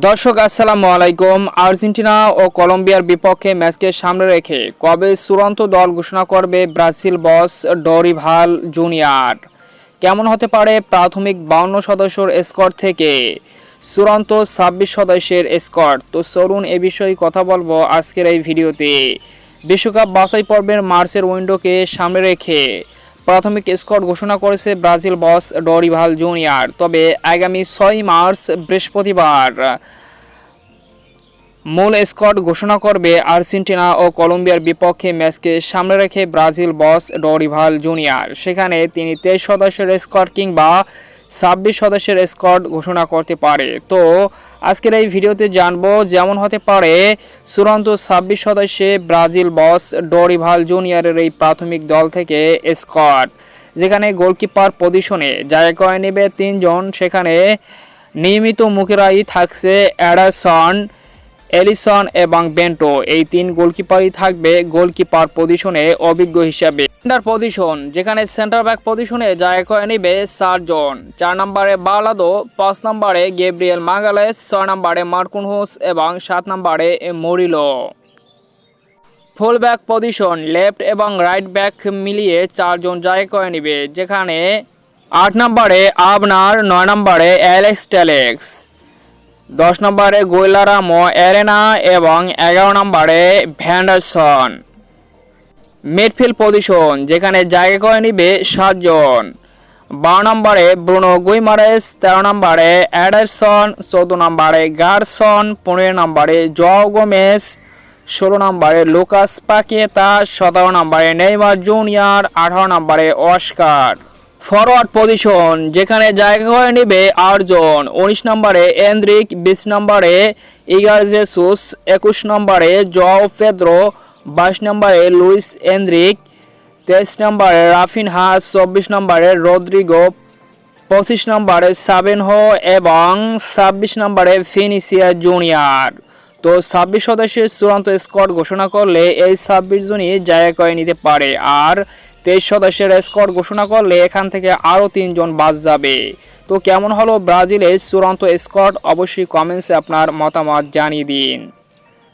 দর্শক, আসসালামু আলাইকুম। আর্জেন্টিনা ও কলম্বিয়ার বিপক্ষে ম্যাচকে সামনে রেখে কবে চূড়ান্ত দল ঘোষণা করবে ব্রাজিল বস ডরিভাল জুনিয়র? কেমন হতে পারে প্রাথমিক বাউন্ন সদস্যর স্কোয়াড থেকে চূড়ান্ত ছাব্বিশ সদস্যের স্কোয়াড তো চলুন এ বিষয়ে কথা বলব আজকের এই ভিডিওতে। বিশ্বকাপ বাছাই পর্বের মার্চের উইন্ডোকে সামনে রেখে প্রাথমিক স্কোয়াড ঘোষণা করেছে ব্রাজিল বস ডরিভাল জুনিয়র। তবে আগামী ছয় মার্চ বৃহস্পতিবার মূল স্কোয়াড ঘোষণা করবে আর্জেন্টিনা ও কলম্বিয়ার বিপক্ষে ম্যাচকে সামনে রেখে ব্রাজিল বস ডরিভাল জুনিয়র। সেখানে তিনি তেইশ সদস্যের স্কোয়াড কিংবা ছাব্বিশ সদস্যের স্কোয়াড ঘোষণা করতে পারে। তো আজকের এই ভিডিওতে জানব যেমন হতে পারে, চূড়ান্ত ছাব্বিশ সদস্যে ব্রাজিল বস ডরিভাল জুনিয়রের এই প্রাথমিক দল থেকে স্কোয়াড যেখানে গোলকিপার পজিশনে জায়গা করে নেবে তিনজন। সেখানে নিয়মিত মুখেরাই থাকছে অ্যাডারসন এলিসন এবং বেন্টো, এই তিন গোলকিপারই থাকবে গোলকিপার পজিশনে অভিজ্ঞ হিসাবে। সেন্টার পজিশন, যেখানে সেন্টার ব্যাক পজিশনে জায়গা করে নেবে চারজন চার নম্বরে বালাদো পাঁচ নম্বরে গেব্রিয়েল মাগালেস, ছয় নম্বরে মার্কুনহুস এবং সাত নম্বরে Murillo. Full back position, left এবং রাইট ব্যাক মিলিয়ে চারজন জায়গা করে নেবে, যেখানে আট নম্বরে আবনার, নয় নম্বরে অ্যালেক্স টেলেক্স। দশ নম্বরে গোয়েলারামো অ্যারেনা এবং এগারো নম্বরে ভ্যান্ডারসন। মিডফিল্ড পজিশন, যেখানে জায়গা করে নিবে সাতজন। বারো নম্বরে ব্রুনো গুইমারেস, তেরো নম্বরে অ্যাডারসন, চৌদ্দ নম্বরে গারসন, পনেরো নম্বরে জও গোমেস, ষোলো নম্বরে লুকাস পাকিয়েতা, সতেরো নম্বরে নেইমার জুনিয়র, আঠারো নম্বরে অস্কার। ফরওয়ার্ড পজিশন, যেখানে জায়গা করে নেবে আটজন। উনিশ নম্বরে এন্দ্রিক, বিশ নম্বরে ইগার জেসুস একুশ নম্বরে জও পেদ্রো, বাইশ নম্বরে লুইস এন্দ্রিক, তেইশ নম্বরে রাফিন হাস, চব্বিশ নম্বরে রদ্রিগো, পঁচিশ নম্বরে সাবেনহো এবং ছাব্বিশ নম্বরে ফিনিসিয়া জুনিয়র। তো ছাব্বিশ সদস্যের চূড়ান্ত স্কোয়াড ঘোষণা করলে এই ছাব্বিশ জনই জায়গা করে নিতে পারে। আর তেইশ সদস্যের স্কোয়াড ঘোষণা করলে এখান থেকে আরও তিনজন বাদ যাবে। তো কেমন হলো ব্রাজিলের চূড়ান্ত স্কোয়াড? অবশ্যই কমেন্টসে আপনার মতামত জানিয়ে দিন।